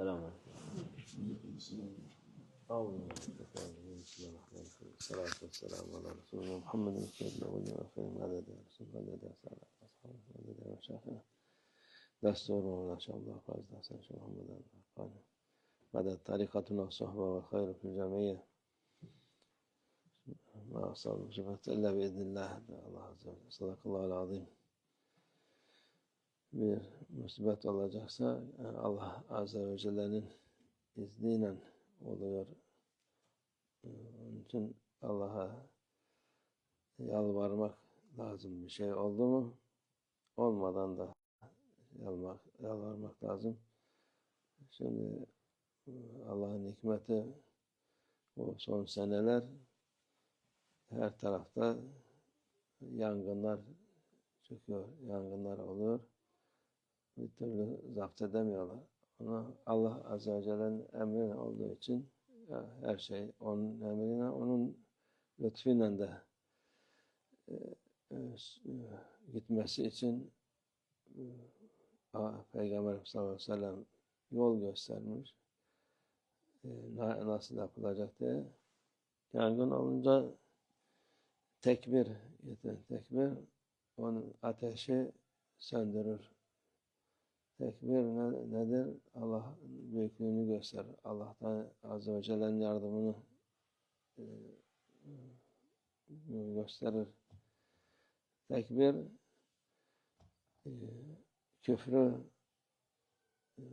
السلام عليكم. الصلاة والسلام على رسول الله محمد سيد الأولين والآخرين عدد رسول الله، عدد أسعد أصحابه ماذا عدد مشايخنا دستور ولا شعب الأقاص دستور شيخ محمد الأقاص عدد طريقتنا الصحبة والخير في الجمعية ما أصاب بصفة إلا بإذن الله الله عز وجل صدق الله العظيم bir musibet olacaksa Allah Azze ve Celle'nin izniyle oluyor. Onun için Allah'a yalvarmak lazım bir şey oldu mu olmadan da yalvarmak, yalvarmak lazım. Şimdi Allah'ın hikmeti bu son seneler her tarafta yangınlar çıkıyor, yangınlar oluyor. Bir türlü zapt edemiyorlar. Ona Allah Azze ve Celle'nin emri olduğu için her şey onun emrine, onun lütfüyle de e, e, gitmesi için e, Peygamber sallallahu aleyhi ve sellem yol göstermiş. E, nasıl yapılacak diye. Yangın olunca tekbir. Tekbir onun ateşi söndürür. Tekbir ne, nedir? Allah büyüklüğünü gösterir. Allah'tan Azze ve Celle'nin yardımını e, gösterir. Tekbir e, küfrü e,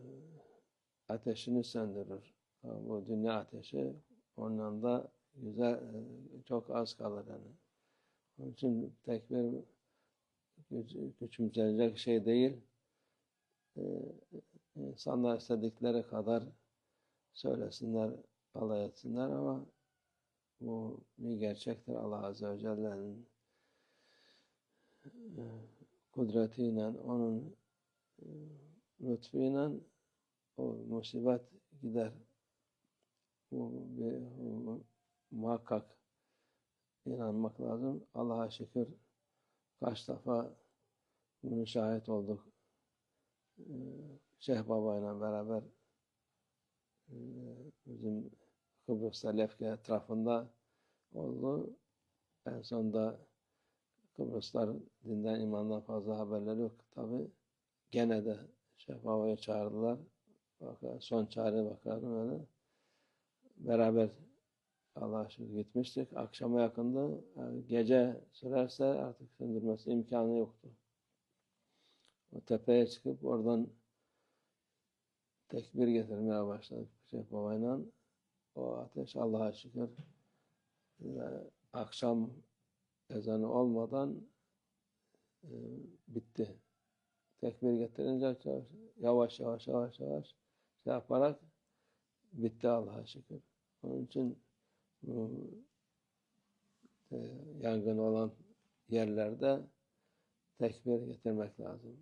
ateşini söndürür. Bu dünya ateşi ondan da güzel, e, çok az kalır yani. Onun için tekbir küçümsenecek şey değil. Ee, insanlar istedikleri kadar söylesinler, alay etsinler ama bu bir gerçektir. Allah Azze ve Celle'nin e, kudretiyle, onun e, lütfuyla o musibet gider. Bu, bir, bu muhakkak inanmak lazım. Allah'a şükür kaç defa bunu şahit olduk. Şeyh Baba ile beraber bizim Kıbrıs'ta Lefke etrafında oldu. En sonunda Kıbrıslar dinden imandan fazla haberleri yok tabi. Gene de Şeyh Baba'yı çağırdılar. Son çare bakarım öyle. Beraber Allah'a şükür gitmiştik. Akşama yakındı. Yani gece sürerse artık söndürmesi imkanı yoktu. O tepeye çıkıp oradan tekbir getirmeye başladık Şeyh Baba'yla. O ateş Allah'a şükür ve akşam ezanı olmadan e, bitti. Tekbir getirince yavaş yavaş yavaş yavaş şey yaparak bitti Allah'a şükür. Onun için bu e, yangın olan yerlerde tekbir getirmek lazım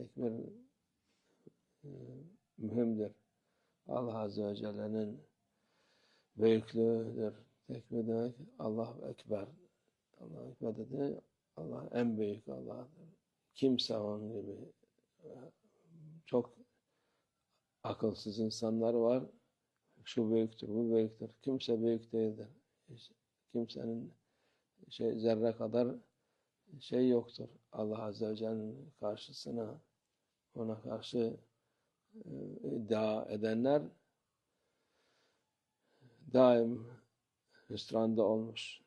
tekbir e, mühimdir. Allah Azze ve Celle'nin büyüklüğüdür. Tekbir demek Allah Ekber. Allah Ekber dedi. Allah en büyük Allah'dır. Kimse onun gibi e, çok akılsız insanlar var. Şu büyüktür, bu büyüktür. Kimse büyük değildir. Kimsenin şey zerre kadar şey yoktur. Allah Azze ve Celle'nin karşısına ona karşı e, iddia edenler daim hüsranda olmuş.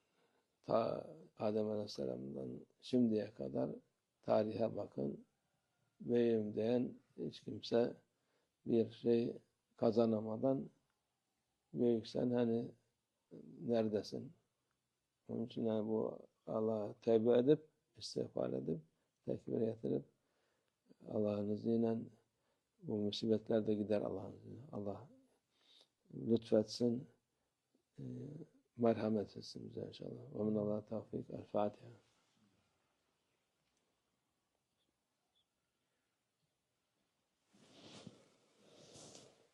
Ta Adem Aleyhisselam'dan şimdiye kadar tarihe bakın. Beyim diyen hiç kimse bir şey kazanamadan büyüksen hani neredesin? Onun için yani bu Allah'a tevbe edip istiğfar edip tekbir getirip Allah'ın izniyle bu musibetler de gider Allah'ın izniyle. Allah lütfetsin, e, merhamet etsin bize inşallah. Ve min Allah tavfik. El Fatiha.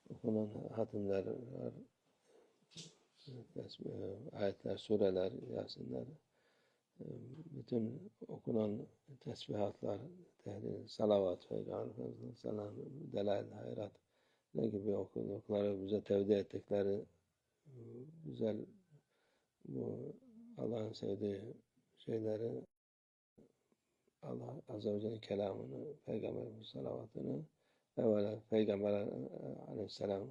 Okunan hatimler var. Ayetler, sureler, yasinler bütün okunan tesbihatlar, tehlil, salavat, feygan, selam, delail, hayrat, ne gibi okudukları, bize tevdi ettikleri güzel bu Allah'ın sevdiği şeyleri Allah Azze ve Celle'nin kelamını, Peygamberimiz salavatını evvela Peygamber aleyhisselam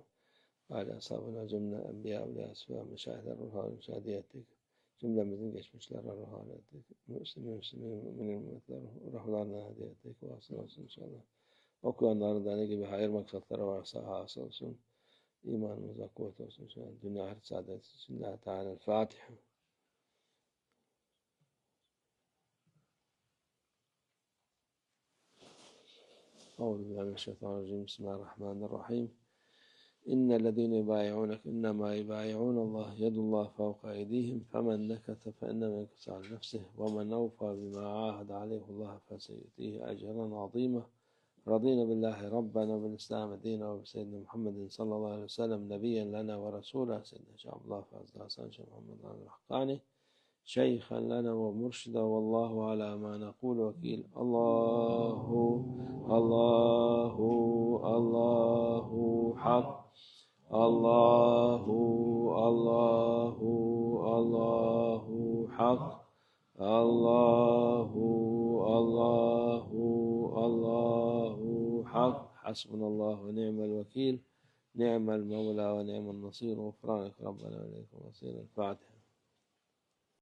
aile ashabına cümle enbiya, evliyası ve müşahitler ruhani müşahede ettik Cümlemizin geçmişlerine ruhani ettik. Müslümin, Müslümin, müminin ümmetler ruhlarına hediye ettik. Vasıl olsun inşallah. Okuyanların da ne gibi hayır maksatları varsa hasıl olsun. İmanımıza kuvvet olsun inşallah. Dünya ahiret saadet için. Allah Teala Fatiha. أعوذ بالله من الشيطان الرجيم بسم الله الرحمن الرحيم إن الذين يبايعونك إنما يبايعون الله يد الله فوق أيديهم فمن نكث فإنما ينكث على نفسه ومن أوفى بما عاهد عليه الله فسيؤتيه أجرا عظيما. رضينا بالله ربنا وبالإسلام دينا وبسيدنا محمد صلى الله عليه وسلم نبيا لنا ورسولا سيدنا شاء الله فاز حسن شيخ محمد الحقاني شيخا لنا ومرشدا والله على ما نقول وكيل. الله الله الله الله الله حق الله الله الله حق حسبنا الله ونعم الوكيل نعم المولى ونعم النصير غفرانك ربنا وإليك المصير الفاتحة